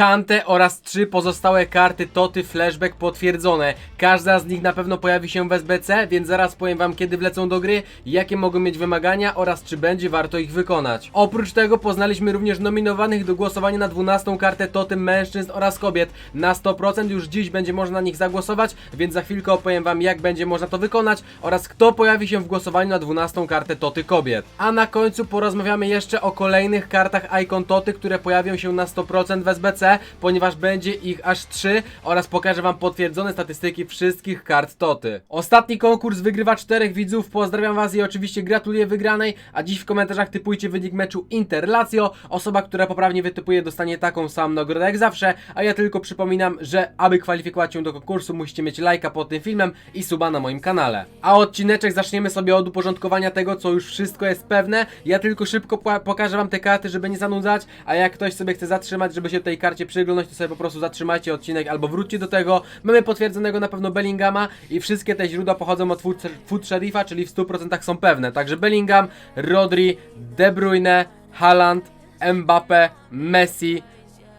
Kante oraz trzy pozostałe karty Toty Flashback potwierdzone. Każda z nich na pewno pojawi się w SBC, więc zaraz powiem wam kiedy wlecą do gry, jakie mogą mieć wymagania oraz czy będzie warto ich wykonać. Oprócz tego poznaliśmy również nominowanych do głosowania na 12 kartę Toty mężczyzn oraz kobiet. Na 100% już dziś będzie można na nich zagłosować, więc za chwilkę opowiem wam jak będzie można to wykonać oraz kto pojawi się w głosowaniu na 12 kartę Toty kobiet. A na końcu porozmawiamy jeszcze o kolejnych kartach Icon Toty, które pojawią się na 100% w SBC, ponieważ będzie ich aż 3 oraz pokażę wam potwierdzone statystyki wszystkich kart Toty. Ostatni konkurs wygrywa czterech widzów, pozdrawiam was i oczywiście gratuluję wygranej, a dziś w komentarzach typujcie wynik meczu Inter-Lazio. Osoba, która poprawnie wytypuje dostanie taką samą nagrodę jak zawsze, a ja tylko przypominam, że aby kwalifikować się do konkursu musicie mieć lajka pod tym filmem i suba na moim kanale. A odcineczek zaczniemy sobie od uporządkowania tego, co już wszystko jest pewne. Ja tylko szybko po- pokażę wam te karty, żeby nie zanudzać, a jak ktoś sobie chce zatrzymać, żeby się tej karcie przyglądać, to sobie po prostu zatrzymajcie odcinek albo wróćcie do tego. Mamy potwierdzonego na pewno Bellingama i wszystkie te źródła pochodzą od Food, food Sheriffa, czyli w 100% są pewne. Także Bellingham, Rodri, De Bruyne, Haaland, Mbappe, Messi,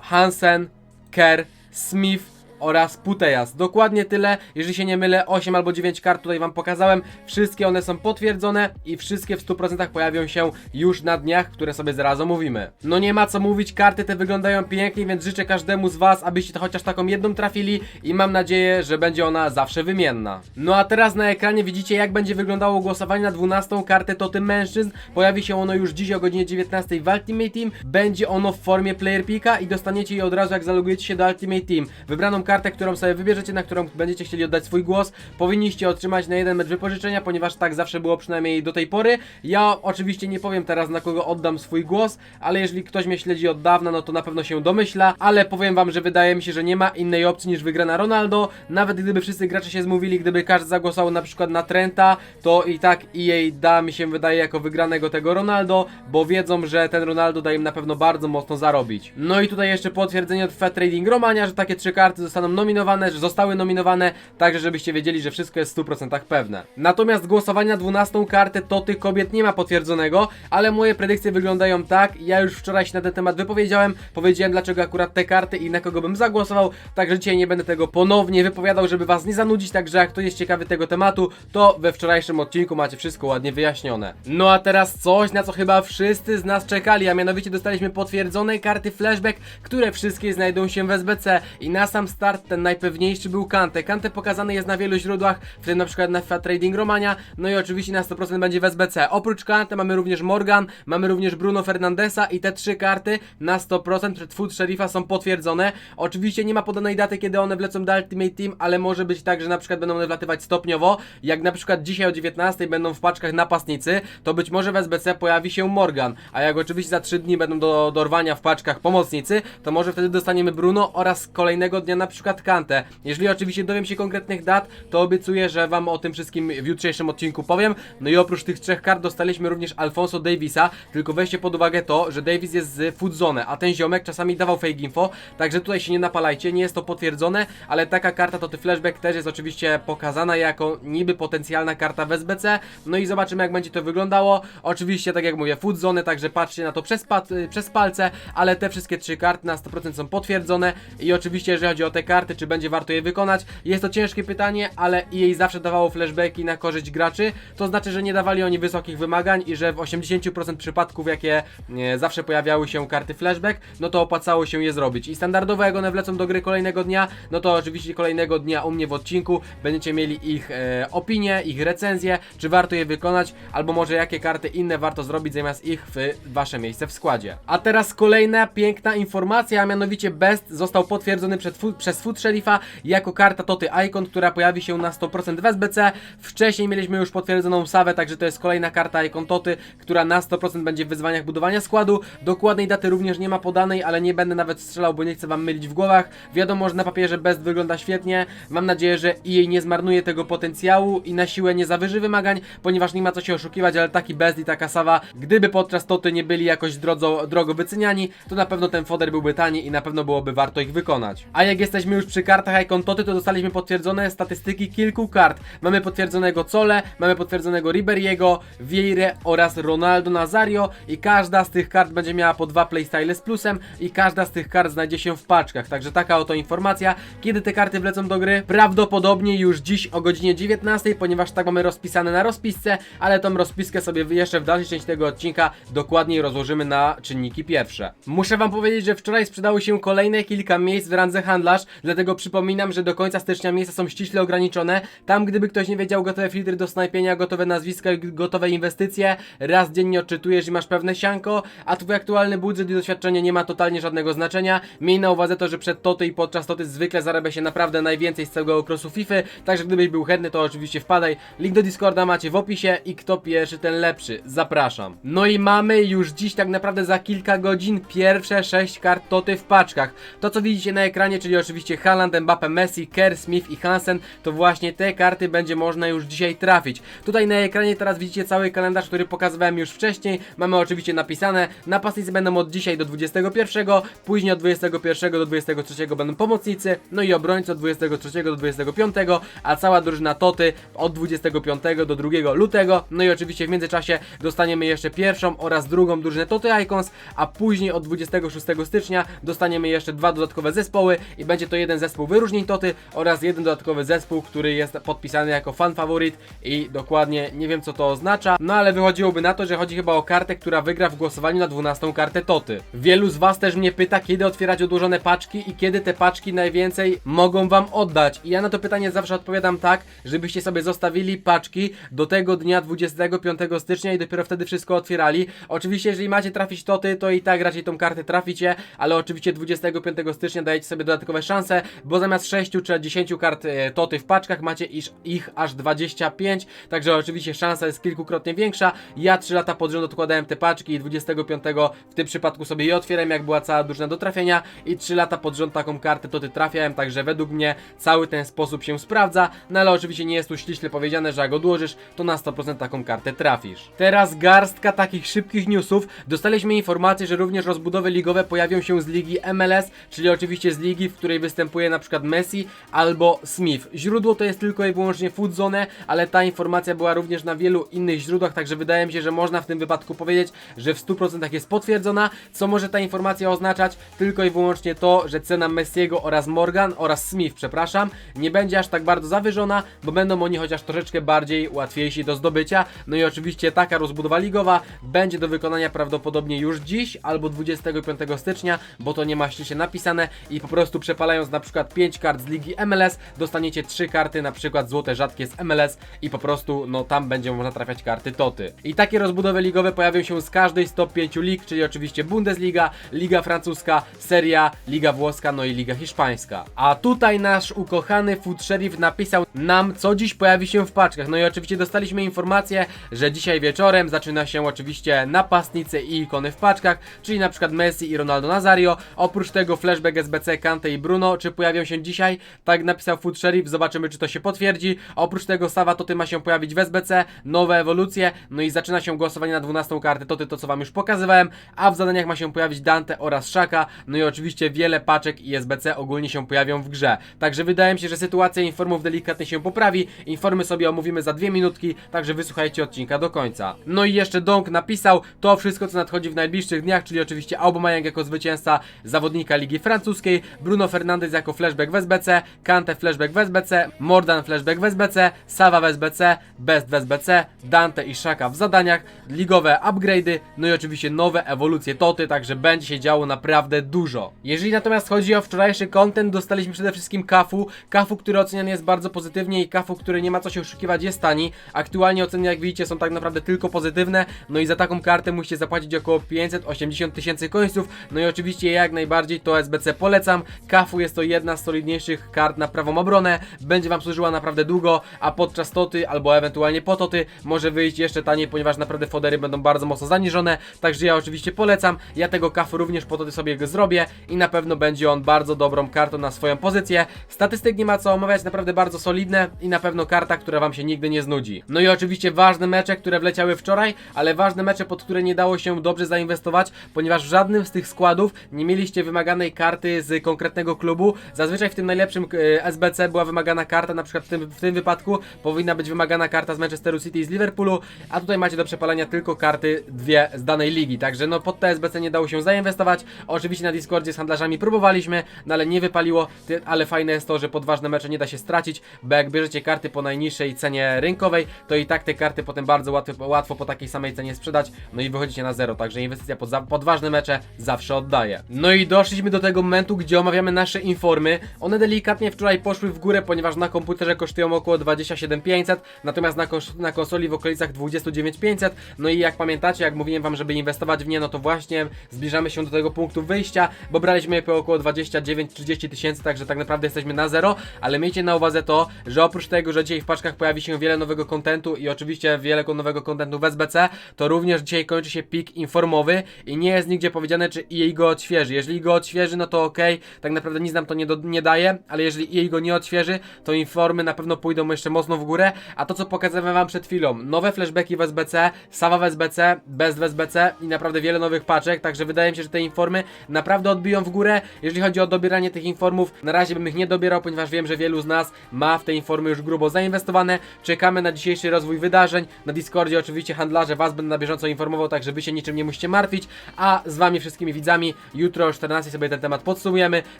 Hansen, Kerr, Smith oraz Putejas. Dokładnie tyle, jeżeli się nie mylę, 8 albo 9 kart tutaj wam pokazałem. Wszystkie one są potwierdzone i wszystkie w 100% pojawią się już na dniach, które sobie zaraz omówimy. No nie ma co mówić, karty te wyglądają pięknie, więc życzę każdemu z was, abyście to chociaż taką jedną trafili i mam nadzieję, że będzie ona zawsze wymienna. No a teraz na ekranie widzicie jak będzie wyglądało głosowanie na 12 kartę Toty Mężczyzn. Pojawi się ono już dziś o godzinie 19 w Ultimate Team. Będzie ono w formie Player Picka i dostaniecie je od razu jak zalogujecie się do Ultimate Team. Wybraną kartę, którą sobie wybierzecie, na którą będziecie chcieli oddać swój głos, powinniście otrzymać na jeden mecz wypożyczenia, ponieważ tak zawsze było przynajmniej do tej pory. Ja oczywiście nie powiem teraz na kogo oddam swój głos, ale jeżeli ktoś mnie śledzi od dawna, no to na pewno się domyśla, ale powiem wam, że wydaje mi się, że nie ma innej opcji niż wygrana Ronaldo. Nawet gdyby wszyscy gracze się zmówili, gdyby każdy zagłosował na przykład na Trenta, to i tak EA da mi się wydaje jako wygranego tego Ronaldo, bo wiedzą, że ten Ronaldo da im na pewno bardzo mocno zarobić. No i tutaj jeszcze potwierdzenie od Fat Trading Romania, że takie trzy karty zostaną nominowane, że zostały nominowane, także żebyście wiedzieli, że wszystko jest w 100% pewne. Natomiast głosowanie na 12 kartę Toty kobiet nie ma potwierdzonego, ale moje predykcje wyglądają tak. Ja już wczoraj się na ten temat wypowiedziałem, powiedziałem dlaczego akurat te karty i na kogo bym zagłosował, także dzisiaj nie będę tego ponownie wypowiadał, żeby was nie zanudzić, także jak ktoś jest ciekawy tego tematu, to we wczorajszym odcinku macie wszystko ładnie wyjaśnione. No a teraz coś, na co chyba wszyscy z nas czekali, a mianowicie dostaliśmy potwierdzone karty flashback, które wszystkie znajdą się w SBC i na sam start ten najpewniejszy był Kante. Kante pokazany jest na wielu źródłach, w tym na przykład na Fat Trading Romania, no i oczywiście na 100% będzie w SBC. Oprócz Kante mamy również Morgan, mamy również Bruno Fernandesa i te trzy karty na 100% przed Food Sheriffa są potwierdzone. Oczywiście nie ma podanej daty, kiedy one wlecą do Ultimate Team, ale może być tak, że na przykład będą one wlatywać stopniowo. Jak na przykład dzisiaj o 19 będą w paczkach napastnicy, to być może w SBC pojawi się Morgan, a jak oczywiście za 3 dni będą do dorwania w paczkach pomocnicy, to może wtedy dostaniemy Bruno oraz kolejnego dnia na przykład Kante. Jeżeli oczywiście dowiem się konkretnych dat, to obiecuję, że wam o tym wszystkim w jutrzejszym odcinku powiem. No i oprócz tych trzech kart dostaliśmy również Alfonso Davisa, tylko weźcie pod uwagę to, że Davis jest z Foodzone, a ten ziomek czasami dawał fake info, także tutaj się nie napalajcie, nie jest to potwierdzone, ale taka karta to ty flashback też jest oczywiście pokazana jako niby potencjalna karta w SBC, no i zobaczymy jak będzie to wyglądało. Oczywiście tak jak mówię, Foodzone, także patrzcie na to przez, pa przez palce, ale te wszystkie trzy karty na 100% są potwierdzone i oczywiście jeżeli chodzi o te karty, czy będzie warto je wykonać, jest to ciężkie pytanie, ale EA zawsze dawało flashbacki na korzyść graczy, to znaczy, że nie dawali oni wysokich wymagań i że w 80% przypadków, jakie e, zawsze pojawiały się karty flashback, no to opłacało się je zrobić. I standardowo jak one wlecą do gry kolejnego dnia, no to oczywiście kolejnego dnia u mnie w odcinku będziecie mieli ich e, opinie, ich recenzje, czy warto je wykonać, albo może jakie karty inne warto zrobić zamiast ich w wasze miejsce w składzie. A teraz kolejna piękna informacja, a mianowicie Best został potwierdzony przed fu- przez Food Sheriffa jako karta Toty Icon, która pojawi się na 100% w SBC. Wcześniej mieliśmy już potwierdzoną Sawę, także to jest kolejna karta Icon Toty, która na 100% będzie w wyzwaniach budowania składu. Dokładnej daty również nie ma podanej, ale nie będę nawet strzelał, bo nie chcę wam mylić w głowach. Wiadomo, że na papierze Best wygląda świetnie. Mam nadzieję, że EA nie zmarnuje tego potencjału i na siłę nie zawyży wymagań, ponieważ nie ma co się oszukiwać, ale taki Best i taka Sawa, gdyby podczas Toty nie byli jakoś drogo, drogo wyceniani, to na pewno ten foder byłby tani i na pewno byłoby warto ich wykonać. A jak jesteśmy jesteśmy już przy kartach Icon Toty, to dostaliśmy potwierdzone statystyki kilku kart. Mamy potwierdzonego Cole, mamy potwierdzonego Riberiego, Vieire oraz Ronaldo Nazario i każda z tych kart będzie miała po dwa playstyle z plusem i każda z tych kart znajdzie się w paczkach. Także taka oto informacja. Kiedy te karty wlecą do gry? Prawdopodobnie już dziś o godzinie 19, ponieważ tak mamy rozpisane na rozpisce, ale tą rozpiskę sobie jeszcze w dalszej części tego odcinka dokładniej rozłożymy na czynniki pierwsze. Muszę wam powiedzieć, że wczoraj sprzedało się kolejne kilka miejsc w randze handlarz, dlatego przypominam, że do końca stycznia miejsca są ściśle ograniczone. Tam gdyby ktoś nie wiedział, gotowe filtry do snajpienia, gotowe nazwiska gotowe inwestycje, raz dziennie odczytujesz i masz pewne sianko, a twój aktualny budżet i doświadczenie nie ma totalnie żadnego znaczenia. Miej na uwadze to, że przed Toty i podczas Toty zwykle zarabia się naprawdę najwięcej z całego okresu FIFA, także gdybyś był chętny, to oczywiście wpadaj. Link do Discorda macie w opisie i kto pierwszy, ten lepszy. Zapraszam. No i mamy już dziś tak naprawdę za kilka godzin pierwsze 6 kart Toty w paczkach. To co widzicie na ekranie, czyli oczywiście Haaland, Mbappe, Messi, Kerr, Smith i Hansen, to właśnie te karty będzie można już dzisiaj trafić. Tutaj na ekranie teraz widzicie cały kalendarz, który pokazywałem już wcześniej. Mamy oczywiście napisane, napastnicy będą od dzisiaj do 21, później od 21 do 23 będą pomocnicy, no i obrońcy od 23 do 25, a cała drużyna Toty od 25 do 2 lutego. No i oczywiście w międzyczasie dostaniemy jeszcze pierwszą oraz drugą drużynę Toty Icons, a później od 26 stycznia dostaniemy jeszcze dwa dodatkowe zespoły i będzie to jeden zespół wyróżnień Toty oraz jeden dodatkowy zespół, który jest podpisany jako fan faworyt i dokładnie nie wiem co to oznacza, no ale wychodziłoby na to, że chodzi chyba o kartę, która wygra w głosowaniu na 12 kartę Toty. Wielu z was też mnie pyta, kiedy otwierać odłożone paczki i kiedy te paczki najwięcej mogą wam oddać. I ja na to pytanie zawsze odpowiadam tak, żebyście sobie zostawili paczki do tego dnia 25 stycznia i dopiero wtedy wszystko otwierali. Oczywiście, jeżeli macie trafić Toty, to i tak raczej tą kartę traficie, ale oczywiście 25 stycznia dajecie sobie dodatkowe szanse, bo zamiast 6 czy 10 kart e, Toty w paczkach macie iż, ich aż 25, także oczywiście szansa jest kilkukrotnie większa. Ja 3 lata pod rząd odkładałem te paczki i 25 w tym przypadku sobie je otwieram, jak była cała drużyna do trafienia i 3 lata pod rząd taką kartę Toty trafiałem, także według mnie cały ten sposób się sprawdza, no ale oczywiście nie jest tu ściśle powiedziane, że jak odłożysz, to na 100% taką kartę trafisz. Teraz garstka takich szybkich newsów. Dostaliśmy informację, że również rozbudowy ligowe pojawią się z ligi MLS, czyli oczywiście z ligi, w której występuje na przykład Messi albo Smith. Źródło to jest tylko i wyłącznie Foodzone, ale ta informacja była również na wielu innych źródłach, także wydaje mi się, że można w tym wypadku powiedzieć, że w 100% jest potwierdzona. Co może ta informacja oznaczać? Tylko i wyłącznie to, że cena Messiego oraz Morgan oraz Smith, przepraszam, nie będzie aż tak bardzo zawyżona, bo będą oni chociaż troszeczkę bardziej łatwiejsi do zdobycia. No i oczywiście taka rozbudowa ligowa będzie do wykonania prawdopodobnie już dziś albo 25 stycznia, bo to nie ma ściśle napisane i po prostu przepalając na przykład 5 kart z ligi MLS, dostaniecie 3 karty na przykład złote rzadkie z MLS i po prostu no tam będzie można trafiać karty Toty. I takie rozbudowy ligowe pojawią się z każdej z top 5 lig, czyli oczywiście Bundesliga, Liga Francuska, Serie A, Liga Włoska, no i Liga Hiszpańska. A tutaj nasz ukochany Food Sheriff napisał nam, co dziś pojawi się w paczkach. No i oczywiście dostaliśmy informację, że dzisiaj wieczorem zaczyna się oczywiście napastnicy i ikony w paczkach, czyli na przykład Messi i Ronaldo Nazario. Oprócz tego flashback SBC, Kante i Bruno, czy pojawią się dzisiaj? Tak napisał Food Sheriff, zobaczymy czy to się potwierdzi. Oprócz tego Sawa Toty ma się pojawić w SBC, nowe ewolucje, no i zaczyna się głosowanie na 12 kartę Toty, to co wam już pokazywałem, a w zadaniach ma się pojawić Dante oraz Shaka, no i oczywiście wiele paczek i SBC ogólnie się pojawią w grze. Także wydaje mi się, że sytuacja informów delikatnie się poprawi, informy sobie omówimy za dwie minutki, także wysłuchajcie odcinka do końca. No i jeszcze Donk napisał to wszystko co nadchodzi w najbliższych dniach, czyli oczywiście Aubameyang jako zwycięzca zawodnika Ligi Francuskiej, Bruno Fernandes jako flashback w SBC, Kante flashback w SBC, Mordan flashback w SBC, Sawa w SBC, Best w SBC, Dante i Shaka w zadaniach, ligowe upgrade'y, no i oczywiście nowe ewolucje Toty, także będzie się działo naprawdę dużo. Jeżeli natomiast chodzi o wczorajszy content, dostaliśmy przede wszystkim Kafu, Kafu, który oceniany jest bardzo pozytywnie i Kafu, który nie ma co się oszukiwać, jest tani. Aktualnie oceny, jak widzicie, są tak naprawdę tylko pozytywne, no i za taką kartę musicie zapłacić około 580 tysięcy końców, no i oczywiście jak najbardziej to SBC polecam. Kafu jest to jedna z solidniejszych kart na prawą obronę, będzie Wam służyła naprawdę długo, a podczas Toty albo ewentualnie po Toty może wyjść jeszcze taniej, ponieważ naprawdę fodery będą bardzo mocno zaniżone, także ja oczywiście polecam. Ja tego Kafu również po Toty sobie zrobię i na pewno będzie on bardzo dobrą kartą na swoją pozycję. Statystyk nie ma co omawiać, naprawdę bardzo solidne i na pewno karta, która Wam się nigdy nie znudzi. No i oczywiście ważne mecze, które wleciały wczoraj, ale ważne mecze, pod które nie dało się dobrze zainwestować, ponieważ w żadnym z tych składów nie mieliście wymaganej karty z konkretnego klubu klubu. Zazwyczaj w tym najlepszym e, SBC była wymagana karta, na przykład w tym, w tym wypadku powinna być wymagana karta z Manchesteru City i z Liverpoolu, a tutaj macie do przepalenia tylko karty dwie z danej ligi, także no pod te SBC nie dało się zainwestować. Oczywiście na Discordzie z handlarzami próbowaliśmy, no ale nie wypaliło, ale fajne jest to, że pod ważne mecze nie da się stracić, bo jak bierzecie karty po najniższej cenie rynkowej, to i tak te karty potem bardzo łatwo, łatwo po takiej samej cenie sprzedać, no i wychodzicie na zero, także inwestycja pod, pod ważne mecze zawsze oddaje. No i doszliśmy do tego momentu, gdzie omawiamy nasze informy. One delikatnie wczoraj poszły w górę, ponieważ na komputerze kosztują około 27 500, natomiast na, kos- na konsoli w okolicach 29 500. No i jak pamiętacie, jak mówiłem wam, żeby inwestować w nie, no to właśnie zbliżamy się do tego punktu wyjścia, bo braliśmy je po około 29-30 tysięcy, także tak naprawdę jesteśmy na zero, ale miejcie na uwadze to, że oprócz tego, że dzisiaj w paczkach pojawi się wiele nowego kontentu i oczywiście wiele nowego kontentu w SBC, to również dzisiaj kończy się pik informowy i nie jest nigdzie powiedziane, czy EA go odświeży. Jeżeli go odświeży, no to ok, tak naprawdę nic nam to nie, do, nie daje, ale jeżeli EA go nie odświeży, to informy na pewno pójdą jeszcze mocno w górę, a to co pokazałem wam przed chwilą, nowe flashbacki w SBC, Sawa w SBC, bez w SBC i naprawdę wiele nowych paczek, także wydaje mi się, że te informy naprawdę odbiją w górę. Jeżeli chodzi o dobieranie tych informów, na razie bym ich nie dobierał, ponieważ wiem, że wielu z nas ma w te informy już grubo zainwestowane. Czekamy na dzisiejszy rozwój wydarzeń. Na Discordzie oczywiście handlarze was będę na bieżąco informował, także wy się niczym nie musicie martwić. A z wami wszystkimi widzami jutro o 14 sobie ten temat podsumujemy.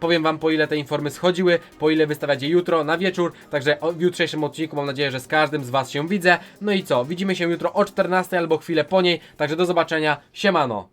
Powiem wam po ile te informy schodziły, po ile wystawiacie jutro na wieczór. Także w jutrzejszym odcinku mam nadzieję, że z każdym z was się widzę. No i co? Widzimy się jutro o 14 albo chwilę po niej. Także do zobaczenia. Siemano.